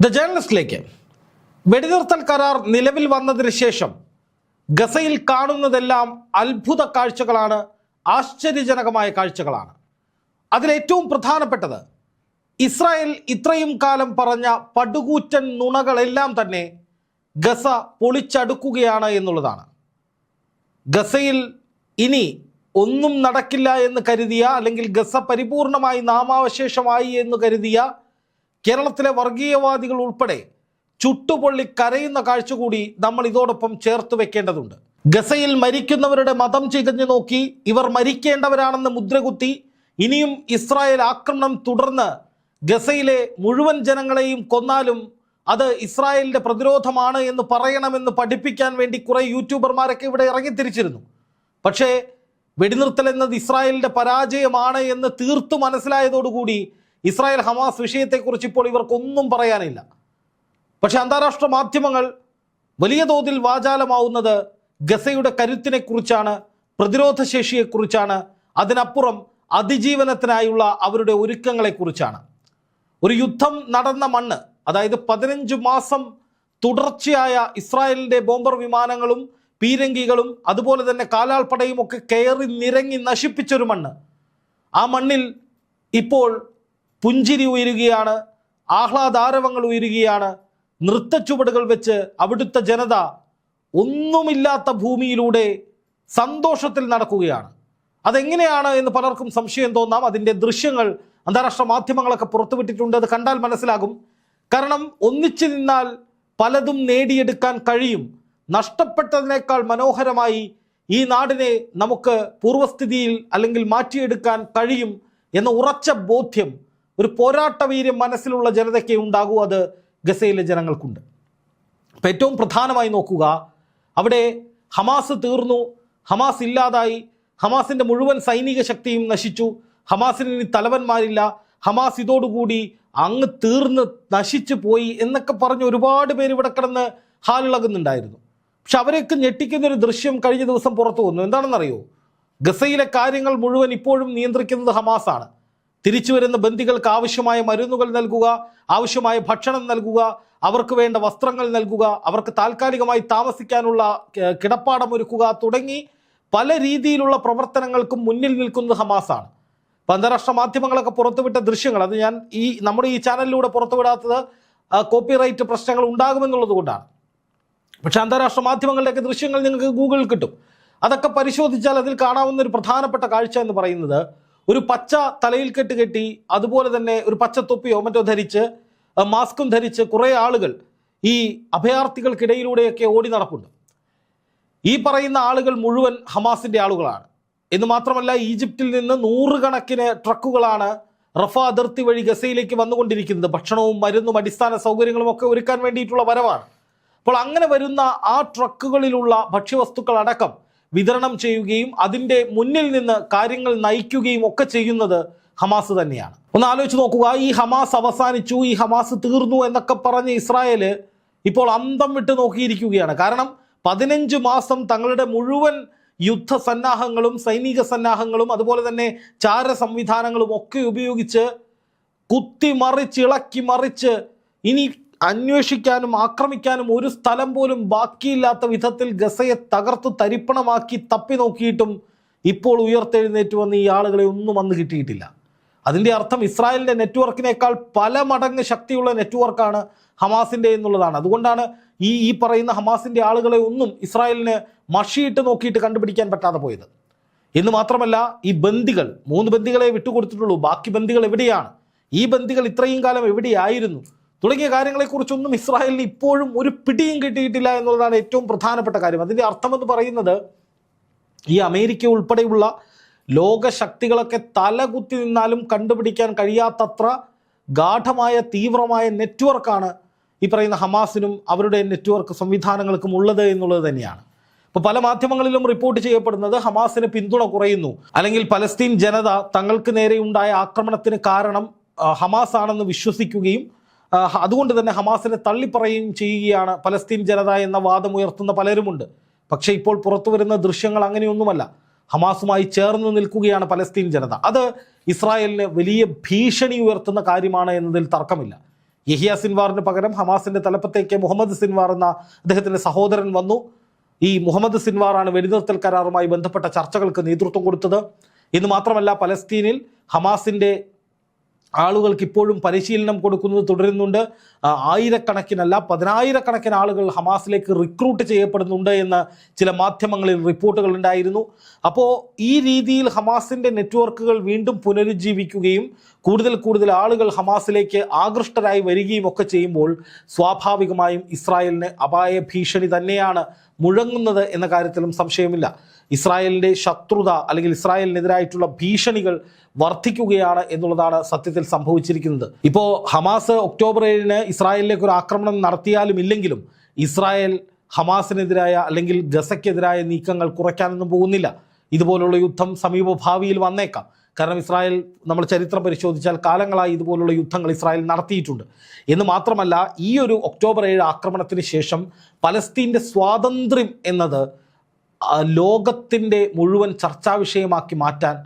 The ജേർണലിസ്റ്റിലേക്ക് വെടിനിർത്തൽ കരാർ നിലവിൽ വന്നതിന് ശേഷം ഗസയിൽ കാണുന്നതെല്ലാം അത്ഭുത കാഴ്ചകളാണ് ആശ്ചര്യജനകമായ കാഴ്ചകളാണ്. അതിലേറ്റവും പ്രധാനപ്പെട്ടത് ഇസ്രായേൽ ഇത്രയും കാലം പറഞ്ഞ പടുകൂറ്റൻ നുണകളെല്ലാം തന്നെ ഗസ പൊളിച്ചടുക്കുകയാണ് എന്നുള്ളതാണ്. ഗസയിൽ ഇനി ഒന്നും നടക്കില്ല എന്ന് കരുതിയ അല്ലെങ്കിൽ ഗസ പരിപൂർണമായി നാമാവശേഷമായി എന്ന് കരുതിയ കേരളത്തിലെ വർഗീയവാദികൾ ഉൾപ്പെടെ ചുട്ടുപൊള്ളി കരയുന്ന കാഴ്ച കൂടി നമ്മൾ ഇതോടൊപ്പം ചേർത്ത് വെക്കേണ്ടതുണ്ട്. ഗസയിൽ മരിക്കുന്നവരുടെ മതം ചികഞ്ഞു നോക്കി ഇവർ മരിക്കേണ്ടവരാണെന്ന് മുദ്രകുത്തി ഇനിയും ഇസ്രായേൽ ആക്രമണം തുടർന്ന് ഗസയിലെ മുഴുവൻ ജനങ്ങളെയും കൊന്നാലും അത് ഇസ്രായേലിന്റെ പ്രതിരോധമാണ് എന്ന് പറയണമെന്ന് പഠിപ്പിക്കാൻ വേണ്ടി കുറെ യൂട്യൂബർമാരൊക്കെ ഇവിടെ ഇറങ്ങിത്തിരിച്ചിരുന്നു. പക്ഷേ വെടിനിർത്തൽ എന്നത് ഇസ്രായേലിന്റെ പരാജയമാണ് എന്ന് തീർത്തു മനസ്സിലായതോടുകൂടി ഇസ്രായേൽ ഹമാസ് വിഷയത്തെക്കുറിച്ച് ഇപ്പോൾ ഇവർക്കൊന്നും പറയാനില്ല. പക്ഷേ അന്താരാഷ്ട്ര മാധ്യമങ്ങൾ വലിയ തോതിൽ വാചാലമാവുന്നത് ഗസയുടെ കരുത്തിനെക്കുറിച്ചാണ് പ്രതിരോധ ശേഷിയെക്കുറിച്ചാണ് അതിനപ്പുറം അതിജീവനത്തിനായുള്ള അവരുടെ ഒരുക്കങ്ങളെക്കുറിച്ചാണ്. ഒരു യുദ്ധം നടന്ന മണ്ണ് അതായത് പതിനഞ്ച് മാസം തുടർച്ചയായ ഇസ്രായേലിന്റെ ബോംബർ വിമാനങ്ങളും പീരങ്കികളും അതുപോലെ തന്നെ കാലാൾപ്പടയും ഒക്കെ കയറി നിരങ്ങി നശിപ്പിച്ചൊരു മണ്ണ്. ആ മണ്ണിൽ ഇപ്പോൾ പുഞ്ചിരി ഉയരുകയാണ് ആഹ്ലാദാരവങ്ങൾ ഉയരുകയാണ് നൃത്തച്ചുവടുകൾ വെച്ച് അവിടുത്തെ ജനത ഒന്നുമില്ലാത്ത ഭൂമിയിലൂടെ സന്തോഷത്തിൽ നടക്കുകയാണ്. അതെങ്ങനെയാണ് എന്ന് പലർക്കും സംശയം തോന്നാം. അതിന്റെ ദൃശ്യങ്ങൾ അന്താരാഷ്ട്ര മാധ്യമങ്ങളൊക്കെ പുറത്തുവിട്ടിട്ടുണ്ട്. അത് കണ്ടാൽ മനസ്സിലാകും. കാരണം ഒന്നിച്ചു നിന്നാൽ പലതും നേടിയെടുക്കാൻ കഴിയും. നഷ്ടപ്പെട്ടതിനേക്കാൾ മനോഹരമായി ഈ നാടിനെ നമുക്ക് പൂർവസ്ഥിതിയിൽ അല്ലെങ്കിൽ മാറ്റിയെടുക്കാൻ കഴിയും എന്ന ഉറച്ച ബോധ്യം ഒരു പോരാട്ട വീര്യം മനസ്സിലുള്ള ജനതയ്ക്ക് ഉണ്ടാകൂ അത് ഗസയിലെ ജനങ്ങൾക്കുണ്ട്. അപ്പം ഏറ്റവും പ്രധാനമായി നോക്കുക അവിടെ ഹമാസ് തീർന്നു ഹമാസ് ഇല്ലാതായി ഹമാസിന്റെ മുഴുവൻ സൈനിക ശക്തിയും നശിച്ചു ഹമാസിന് ഇനി തലവന്മാരില്ല ഹമാസ് ഇതോടുകൂടി അങ്ങ് തീർന്ന് നശിച്ചു പോയി എന്നൊക്കെ പറഞ്ഞ് ഒരുപാട് പേര് ഇവിടെ കിടന്ന് ഹാലിളകുന്നുണ്ടായിരുന്നു പക്ഷെ അവരെയൊക്കെ ഞെട്ടിക്കുന്ന ഒരു ദൃശ്യം കഴിഞ്ഞ ദിവസം പുറത്തു വന്നു. എന്താണെന്നറിയോ? ഗസയിലെ കാര്യങ്ങൾ മുഴുവൻ ഇപ്പോഴും നിയന്ത്രിക്കുന്നത് ഹമാസാണ്. തിരിച്ചു വരുന്ന ബന്ദികൾക്ക് ആവശ്യമായ മരുന്നുകൾ നൽകുക ആവശ്യമായ ഭക്ഷണം നൽകുക അവർക്ക് വേണ്ട വസ്ത്രങ്ങൾ നൽകുക അവർക്ക് താൽക്കാലികമായി താമസിക്കാനുള്ള കിടപ്പാടമൊരുക്കുക തുടങ്ങി പല രീതിയിലുള്ള പ്രവർത്തനങ്ങൾക്കും മുന്നിൽ നിൽക്കുന്നത് ഹമാസാണ്. ഇപ്പം അന്താരാഷ്ട്ര മാധ്യമങ്ങളൊക്കെ പുറത്തുവിട്ട ദൃശ്യങ്ങൾ അത് ഞാൻ ഈ നമ്മുടെ ഈ ചാനലിലൂടെ പുറത്തുവിടാത്തത് കോപ്പിറൈറ്റ് പ്രശ്നങ്ങൾ ഉണ്ടാകുമെന്നുള്ളത് കൊണ്ടാണ്. പക്ഷേ അന്താരാഷ്ട്ര മാധ്യമങ്ങളുടെയൊക്കെ ദൃശ്യങ്ങൾ നിങ്ങൾക്ക് ഗൂഗിളിൽ കിട്ടും. അതൊക്കെ പരിശോധിച്ചാൽ അതിൽ കാണാവുന്ന ഒരു പ്രധാനപ്പെട്ട കാഴ്ച എന്ന് പറയുന്നത് ഒരു പച്ച തലയിൽ കെട്ട് കെട്ടി അതുപോലെ തന്നെ ഒരു പച്ച തൊപ്പിയോ മറ്റോ ധരിച്ച് മാസ്കും ധരിച്ച് കുറേ ആളുകൾ ഈ അഭയാർത്ഥികൾക്കിടയിലൂടെയൊക്കെ ഓടി നടപ്പുണ്ട്. ഈ പറയുന്ന ആളുകൾ മുഴുവൻ ഹമാസിന്റെ ആളുകളാണ്. എന്ന് മാത്രമല്ല ഈജിപ്തിൽ നിന്ന് നൂറുകണക്കിന് ട്രക്കുകളാണ് റഫ അതിർത്തി വഴി ഗസയിലേക്ക് വന്നുകൊണ്ടിരിക്കുന്നത്. ഭക്ഷണവും മരുന്നും അടിസ്ഥാന സൗകര്യങ്ങളും ഒക്കെ ഒരുക്കാൻ വേണ്ടിയിട്ടുള്ള വരവാണ്. അപ്പോൾ അങ്ങനെ വരുന്ന ആ ട്രക്കുകളിലുള്ള ഭക്ഷ്യവസ്തുക്കൾ അടക്കം വിതരണം ചെയ്യുകയും അതിന്റെ മുന്നിൽ നിന്ന് കാര്യങ്ങൾ നയിക്കുകയും ഒക്കെ ചെയ്യുന്നത് ഹമാസ് തന്നെയാണ്. ഒന്ന് ആലോചിച്ച് നോക്കുക ഈ ഹമാസ് അവസാനിച്ചു ഈ ഹമാസ് തീർന്നു എന്നൊക്കെ പറഞ്ഞ് ഇസ്രായേൽ ഇപ്പോൾ അന്തം വിട്ട് നോക്കിയിരിക്കുകയാണ്. കാരണം പതിനഞ്ച് മാസം തങ്ങളുടെ മുഴുവൻ യുദ്ധ സന്നാഹങ്ങളും സൈനിക സന്നാഹങ്ങളും അതുപോലെ തന്നെ ചാര സംവിധാനങ്ങളും ഒക്കെ ഉപയോഗിച്ച് കുത്തിമറിച്ച് ഇളക്കി മറിച്ച് ഇനി അന്വേഷിക്കാനും ആക്രമിക്കാനും ഒരു സ്ഥലം പോലും ബാക്കിയില്ലാത്ത വിധത്തിൽ ഗസയെ തകർത്ത് തരിപ്പണമാക്കി തപ്പി നോക്കിയിട്ടും ഇപ്പോൾ ഉയർത്തെഴുന്നേറ്റ് വന്ന് ഈ ആളുകളെ ഒന്നും വന്ന് കിട്ടിയിട്ടില്ല. അതിന്റെ അർത്ഥം ഇസ്രായേലിന്റെ നെറ്റ്വർക്കിനേക്കാൾ പല മടങ്ങ് ശക്തിയുള്ള നെറ്റ്വർക്കാണ് ഹമാസിന്റെ എന്നുള്ളതാണ്. അതുകൊണ്ടാണ് ഈ ഈ പറയുന്ന ഹമാസിന്റെ ആളുകളെ ഒന്നും ഇസ്രായേലിന് മഷിയിട്ട് നോക്കിയിട്ട് കണ്ടുപിടിക്കാൻ പറ്റാതെ പോയത്. എന്ന് മാത്രമല്ല ഈ ബന്ദികൾ മൂന്ന് ബന്ദികളെ വിട്ടുകൊടുത്തിട്ടുള്ളൂ. ബാക്കി ബന്ദികൾ എവിടെയാണ്? ഈ ബന്ദികൾ ഇത്രയും കാലം എവിടെയായിരുന്നു? തുടങ്ങിയ കാര്യങ്ങളെക്കുറിച്ചൊന്നും ഇസ്രായേലിന് ഇപ്പോഴും ഒരു പിടിയും കിട്ടിയിട്ടില്ല എന്നുള്ളതാണ് ഏറ്റവും പ്രധാനപ്പെട്ട കാര്യം. അതിന്റെ അർത്ഥം എന്ന് പറയുന്നത് ഈ അമേരിക്ക ഉൾപ്പെടെയുള്ള ലോകശക്തികളൊക്കെ തലകുത്തി നിന്നാലും കണ്ടുപിടിക്കാൻ കഴിയാത്തത്ര ഗാഠമായ തീവ്രമായ നെറ്റ്വർക്കാണ് ഈ പറയുന്ന ഹമാസിനും അവരുടെ നെറ്റ്വർക്ക് സംവിധാനങ്ങൾക്കും ഉള്ളത് എന്നുള്ളത് തന്നെയാണ്. ഇപ്പോൾ പല മാധ്യമങ്ങളിലും റിപ്പോർട്ട് ചെയ്യപ്പെടുന്നത് ഹമാസിന് പിന്തുണ കുറയുന്നു. അല്ലെങ്കിൽ പലസ്തീൻ ജനത തങ്ങൾക്ക് നേരെയുണ്ടായ ആക്രമണത്തിന് കാരണം ഹമാസ് ആണെന്ന് വിശ്വസിക്കുകയും അതുകൊണ്ട് തന്നെ ഹമാസിനെ തള്ളിപ്പറയുകയും ചെയ്യുകയാണ് പലസ്തീൻ ജനത എന്ന വാദം ഉയർത്തുന്ന പലരുമുണ്ട്. പക്ഷേ ഇപ്പോൾ പുറത്തു വരുന്ന ദൃശ്യങ്ങൾ അങ്ങനെയൊന്നുമല്ല. ഹമാസുമായി ചേർന്ന് നിൽക്കുകയാണ് പലസ്തീൻ ജനത. അത് ഇസ്രായേലിന് വലിയ ഭീഷണി ഉയർത്തുന്ന കാര്യമാണ് എന്നതിൽ തർക്കമില്ല. യഹിയ സിൻവാറിന് പകരം ഹമാസിന്റെ തലപ്പത്തേക്ക് മുഹമ്മദ് സിൻവാർ എന്ന അദ്ദേഹത്തിന്റെ സഹോദരൻ വന്നു. ഈ മുഹമ്മദ് സിൻവാറാണ് വെടിനിർത്തൽ കരാറുമായി ബന്ധപ്പെട്ട ചർച്ചകൾക്ക് നേതൃത്വം കൊടുത്തത്. എന്ന് മാത്രമല്ല പലസ്തീനിൽ ഹമാസിന്റെ ആളുകൾക്ക് ഇപ്പോഴും പരിശീലനം കൊടുക്കുന്നത് തുടരുന്നുണ്ട്. ആയിരക്കണക്കിനല്ല പതിനായിരക്കണക്കിന് ആളുകൾ ഹമാസിലേക്ക് റിക്രൂട്ട് ചെയ്യപ്പെടുന്നുണ്ട് എന്ന് ചില മാധ്യമങ്ങളിൽ റിപ്പോർട്ടുകൾ ഉണ്ടായിരുന്നു. അപ്പോൾ ഈ രീതിയിൽ ഹമാസിന്റെ നെറ്റ്വർക്കുകൾ വീണ്ടും പുനരുജ്ജീവിക്കുകയും കൂടുതൽ കൂടുതൽ ആളുകൾ ഹമാസിലേക്ക് ആകൃഷ്ടരായി വരികയും ഒക്കെ ചെയ്യുമ്പോൾ സ്വാഭാവികമായും ഇസ്രായേലിന് അപായ ഭീഷണി തന്നെയാണ് മുഴങ്ങുന്നത് എന്ന കാര്യത്തിലും സംശയമില്ല. ഇസ്രായേലിന്റെ ശത്രുത അല്ലെങ്കിൽ ഇസ്രായേലിനെതിരായിട്ടുള്ള ഭീഷണികൾ വർദ്ധിക്കുകയാണ് എന്നുള്ളതാണ് സത്യത്തിൽ സംഭവിച്ചിരിക്കുന്നത്. ഇപ്പോൾ ഹമാസ് ഒക്ടോബർ ഏഴിന് ഇസ്രായേലിലേക്ക് ഒരു ആക്രമണം നടത്തിയാലും ഇല്ലെങ്കിലും ഇസ്രായേൽ ഹമാസിനെതിരായ അല്ലെങ്കിൽ ഗസയ്ക്കെതിരായ നീക്കങ്ങൾ കുറയ്ക്കാനൊന്നും പോകുന്നില്ല. ഇതുപോലുള്ള യുദ്ധം സമീപ ഭാവിയിൽ വന്നേക്കാം. കാരണം ഇസ്രായേൽ നമ്മൾ ചരിത്രം പരിശോധിച്ചാൽ കാലങ്ങളായി ഇതുപോലുള്ള യുദ്ധങ്ങൾ ഇസ്രായേൽ നടത്തിയിട്ടുണ്ട്. എന്ന് മാത്രമല്ല ഈ ഒരു ഒക്ടോബർ ഏഴ് ആക്രമണത്തിന് ശേഷം പലസ്തീന്റെ സ്വാതന്ത്ര്യം എന്നത് ലോകത്തിന്റെ മുഴുവൻ ചർച്ചാ വിഷയമാക്കി മാറ്റാൻ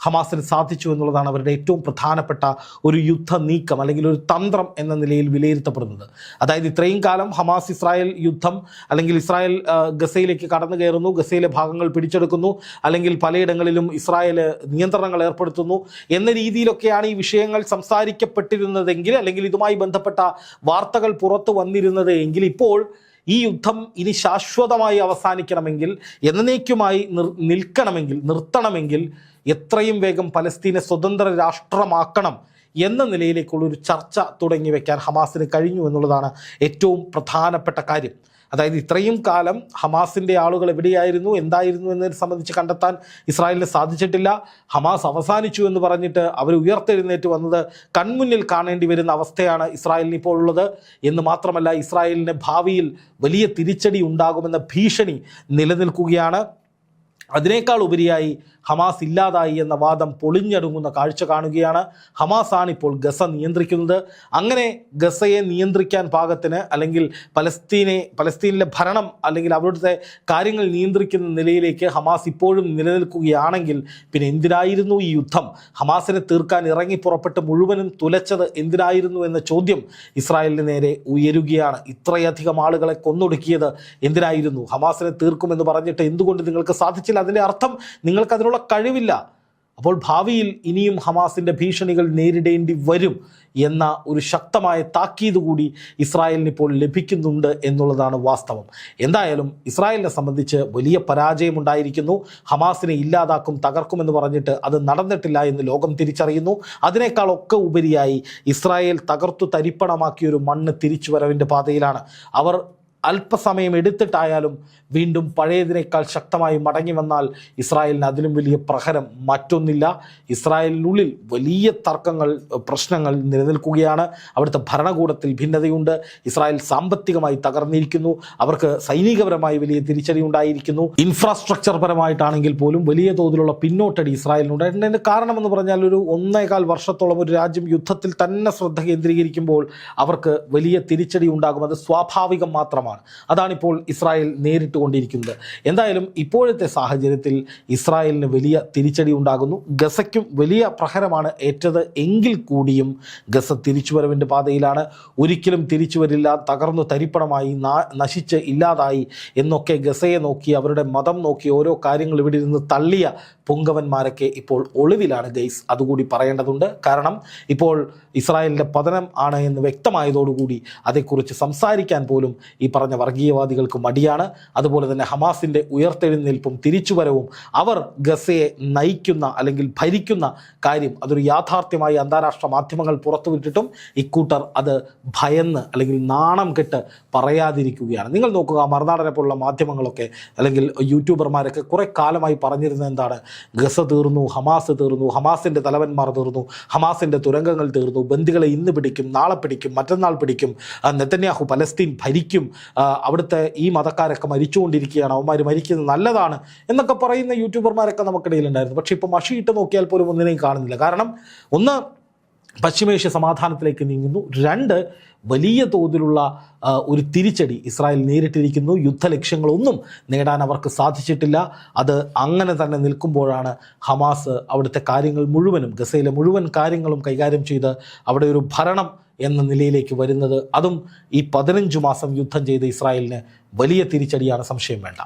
ഹമാസിന് സാധിച്ചു എന്നുള്ളതാണ് അവരുടെ ഏറ്റവും പ്രധാനപ്പെട്ട ഒരു യുദ്ധ നീക്കം അല്ലെങ്കിൽ ഒരു തന്ത്രം എന്ന നിലയിൽ വിലയിരുത്തപ്പെടുന്നത്. അതായത് ഇത്രയും കാലം ഹമാസ് ഇസ്രായേൽ യുദ്ധം അല്ലെങ്കിൽ ഇസ്രായേൽ ഗസയിലേക്ക് കടന്നു കയറുന്നു ഗസയിലെ ഭാഗങ്ങൾ പിടിച്ചെടുക്കുന്നു അല്ലെങ്കിൽ പലയിടങ്ങളിലും ഇസ്രായേൽ നിയന്ത്രണങ്ങൾ ഏർപ്പെടുത്തുന്നു എന്ന രീതിയിലൊക്കെയാണ് ഈ വിഷയങ്ങൾ സംസാരിക്കപ്പെട്ടിരുന്നതെങ്കിൽ അല്ലെങ്കിൽ ഇതുമായി ബന്ധപ്പെട്ട വാർത്തകൾ പുറത്തു വന്നിരുന്നത് എങ്കിൽ ഇപ്പോൾ ഈ യുദ്ധം ഇനി ശാശ്വതമായി അവസാനിക്കണമെങ്കിൽ എന്നേക്കുമായി നിൽക്കണമെങ്കിൽ നിർത്തണമെങ്കിൽ എത്രയും വേഗം പലസ്തീനെ സ്വതന്ത്ര രാഷ്ട്രമാക്കണം എന്ന നിലയിലേക്കുള്ള ഒരു ചർച്ച തുടങ്ങി വയ്ക്കാൻ ഹമാസിന് കഴിഞ്ഞു എന്നുള്ളതാണ് ഏറ്റവും പ്രധാനപ്പെട്ട കാര്യം. അതായത് ഇത്രയും കാലം ഹമാസിന്റെ ആളുകൾ എവിടെയായിരുന്നു എന്തായിരുന്നു എന്നതിനെ സംബന്ധിച്ച് കണ്ടെത്താൻ ഇസ്രായേലിന് സാധിച്ചിട്ടില്ല. ഹമാസ് അവസാനിച്ചു എന്ന് പറഞ്ഞിട്ട് അവർ ഉയർത്തെഴുന്നേറ്റ് വന്നത് കൺമുന്നിൽ കാണേണ്ടി വരുന്ന അവസ്ഥയാണ് ഇസ്രായേലിന് ഇപ്പോൾ ഉള്ളത്. എന്ന് മാത്രമല്ല ഇസ്രായേലിന് ഭാവിയിൽ വലിയ തിരിച്ചടി ഉണ്ടാകുമെന്ന ഭീഷണി നിലനിൽക്കുകയാണ്. അതിനേക്കാൾ ഉപരിയായി ഹമാസ് ഇല്ലാതായി എന്ന വാദം പൊളിഞ്ഞടുങ്ങുന്ന കാഴ്ച കാണുകയാണ്. ഹമാസാണ് ഇപ്പോൾ ഗസ നിയന്ത്രിക്കുന്നത്. അങ്ങനെ ഗസയെ നിയന്ത്രിക്കാൻ പാകത്തിന് അല്ലെങ്കിൽ പലസ്തീനെ പലസ്തീനിലെ ഭരണം അല്ലെങ്കിൽ അവരുടെ കാര്യങ്ങൾ നിയന്ത്രിക്കുന്ന നിലയിലേക്ക് ഹമാസ് ഇപ്പോഴും നിലനിൽക്കുകയാണെങ്കിൽ പിന്നെ എന്തിനായിരുന്നു ഈ യുദ്ധം? ഹമാസിനെ തീർക്കാൻ ഇറങ്ങി പുറപ്പെട്ട് മുഴുവനും തുലച്ചത് എന്തിനായിരുന്നു എന്ന ചോദ്യം ഇസ്രായേലിന് നേരെ ഉയരുകയാണ്. ഇത്രയധികം ആളുകളെ കൊന്നൊടുക്കിയത് എന്തിനായിരുന്നു? ഹമാസിനെ തീർക്കുമെന്ന് പറഞ്ഞിട്ട് എന്തുകൊണ്ട് നിങ്ങൾക്ക് സാധിച്ചില്ല? അതിന്റെ അർത്ഥം നിങ്ങൾക്ക് അതിനുള്ള കഴിവില്ല. അപ്പോൾ ഭാവിയിൽ ഇനിയും ഹമാസിന്റെ ഭീഷണികൾ നേരിടേണ്ടി വരും എന്ന ഒരു ശക്തമായ താക്കീത് കൂടി ഇസ്രായേലിന് ഇപ്പോൾ ലഭിക്കുന്നുണ്ട് എന്നുള്ളതാണ് വാസ്തവം. എന്തായാലും ഇസ്രായേലിനെ സംബന്ധിച്ച് വലിയ പരാജയമുണ്ടായിരിക്കുന്നു. ഹമാസിനെ ഇല്ലാതാക്കും തകർക്കുമെന്ന് പറഞ്ഞിട്ട് അത് നടന്നിട്ടില്ല എന്ന് ലോകം തിരിച്ചറിയുന്നു. അതിനേക്കാളൊക്കെ ഉപരിയായി ഇസ്രായേൽ തകർത്തു തരിപ്പണമാക്കിയ ഒരു മണ്ണ് തിരിച്ചുവരവിന്റെ പാതയിലാണ്. അവർ അല്പസമയം എടുത്തിട്ടായാലും വീണ്ടും പഴയതിനേക്കാൾ ശക്തമായി മടങ്ങി വന്നാൽ ഇസ്രായേലിന് അതിലും വലിയ പ്രഹരം മറ്റൊന്നില്ല. ഇസ്രായേലിനുള്ളിൽ വലിയ തർക്കങ്ങൾ പ്രശ്നങ്ങൾ നിലനിൽക്കുകയാണ്. അവിടുത്തെ ഭരണകൂടത്തിൽ ഭിന്നതയുണ്ട്. ഇസ്രായേൽ സാമ്പത്തികമായി തകർന്നിരിക്കുന്നു. അവർക്ക് സൈനികപരമായി വലിയ തിരിച്ചടി ഉണ്ടായിരിക്കുന്നു ഇൻഫ്രാസ്ട്രക്ചർ പരമായിട്ടാണെങ്കിൽ പോലും വലിയ തോതിലുള്ള പിന്നോട്ടടി ഇസ്രായേലിനുണ്ട്. അതിന്റെ കാരണമെന്ന് പറഞ്ഞാൽ ഒരു ഒന്നേകാൽ വർഷത്തോളം ഒരു രാജ്യം യുദ്ധത്തിൽ തന്നെ ശ്രദ്ധ കേന്ദ്രീകരിക്കുമ്പോൾ അവർക്ക് വലിയ തിരിച്ചടി ഉണ്ടാകും. അത് സ്വാഭാവികം മാത്രമാണ്. അതാണിപ്പോൾ ഇസ്രായേൽ നേരിട്ടുകൊണ്ടിരിക്കുന്നത്. എന്തായാലും ഇപ്പോഴത്തെ സാഹചര്യത്തിൽ ഇസ്രായേലിന് വലിയ തിരിച്ചടി ഉണ്ടാകുന്നു. ഗസയ്ക്കും വലിയ പ്രഹരമാണ് ഏറ്റത്. എങ്കിൽ കൂടിയും ഗസ തിരിച്ചുവരവിന്റെ പാതയിലാണ്. ഒരിക്കലും തിരിച്ചുവരില്ല. തകർന്നു തരിപ്പണമായി നശിച്ച് ഇല്ലാതായി എന്നൊക്കെ ഗസയെ നോക്കി അവരുടെ മതം നോക്കി ഓരോ കാര്യങ്ങൾ ഇവിടെ ഇരുന്ന് തള്ളിയ പുങ്കവന്മാരൊക്കെ ഇപ്പോൾ ഒളിവിലാണ് ഗൈസ്. അതുകൂടി പറയേണ്ടതുണ്ട്. കാരണം ഇപ്പോൾ ഇസ്രായേലിന്റെ പതനം ആണ് എന്ന് വ്യക്തമായതോടുകൂടി അതേക്കുറിച്ച് സംസാരിക്കാൻ പോലും ഈ പറഞ്ഞ വർഗീയവാദികൾക്ക് മടിയാണ്. അതുപോലെ തന്നെ ഹമാസിന്റെ ഉയർത്തെഴുന്നേൽപ്പും തിരിച്ചുവരവും അവർ ഗസയെ നയിക്കുന്ന അല്ലെങ്കിൽ ഭരിക്കുന്ന കാര്യം അതൊരു യാഥാർത്ഥ്യമായി അന്താരാഷ്ട്ര മാധ്യമങ്ങൾ പുറത്തുവിട്ടിട്ടും ഇക്കൂട്ടർ അത് ഭയന്ന് അല്ലെങ്കിൽ നാണം കെട്ട് പറയാതിരിക്കുകയാണ്. നിങ്ങൾ നോക്കുക മറുനാടനെ പോലുള്ള മാധ്യമങ്ങളൊക്കെ അല്ലെങ്കിൽ യൂട്യൂബർമാരൊക്കെ കുറേ കാലമായി പറഞ്ഞിരുന്നത് എന്താണ്? ഗസ തീർന്നു ഹമാസ് തീർന്നു ഹമാസിന്റെ തലവന്മാർ തീർന്നു ഹമാസിന്റെ തുരങ്കങ്ങൾ തീർന്നു ബന്ദികളെ ഇന്ന് പിടിക്കും നാളെ പിടിക്കും മറ്റന്നാൾ പിടിക്കും നെത്തന്യാഹു പലസ്തീൻ ഭരിക്കും അവിടുത്തെ ഈ മതക്കാരൊക്കെ മരിച്ചുകൊണ്ടിരിക്കുകയാണ്. അവന്മാർ മരിക്കുന്നത് നല്ലതാണ് എന്നൊക്കെ പറയുന്ന യൂട്യൂബർമാരൊക്കെ നമുക്കിടയിലുണ്ടായിരുന്നു. പക്ഷേ ഇപ്പോൾ ഇട്ട് നോക്കിയാൽ പോലും ഒന്നിനെയും കാണുന്നില്ല. കാരണം ഒന്ന് പശ്ചിമേഷ്യ സമാധാനത്തിലേക്ക് നീങ്ങുന്നു. രണ്ട് വലിയ തോതിലുള്ള ഒരു തിരിച്ചടി ഇസ്രായേൽ നേരിട്ടിരിക്കുന്നു. യുദ്ധ യുദ്ധലക്ഷ്യങ്ങളൊന്നും നേടാൻ അവർക്ക് സാധിച്ചിട്ടില്ല. അത് അങ്ങനെ തന്നെ നിൽക്കുമ്പോഴാണ് ഹമാസ് അവിടുത്തെ കാര്യങ്ങൾ മുഴുവനും ഗസയിലെ മുഴുവൻ കാര്യങ്ങളും കൈകാര്യം ചെയ്ത് അവിടെ ഒരു ഭരണം എന്ന നിലയിലേക്ക് വരുന്നത്. അതും ഈ പതിനഞ്ച് മാസം യുദ്ധം ചെയ്ത ഇസ്രായേലിന് വലിയ തിരിച്ചടിയാണ്. സംശയം വേണ്ട.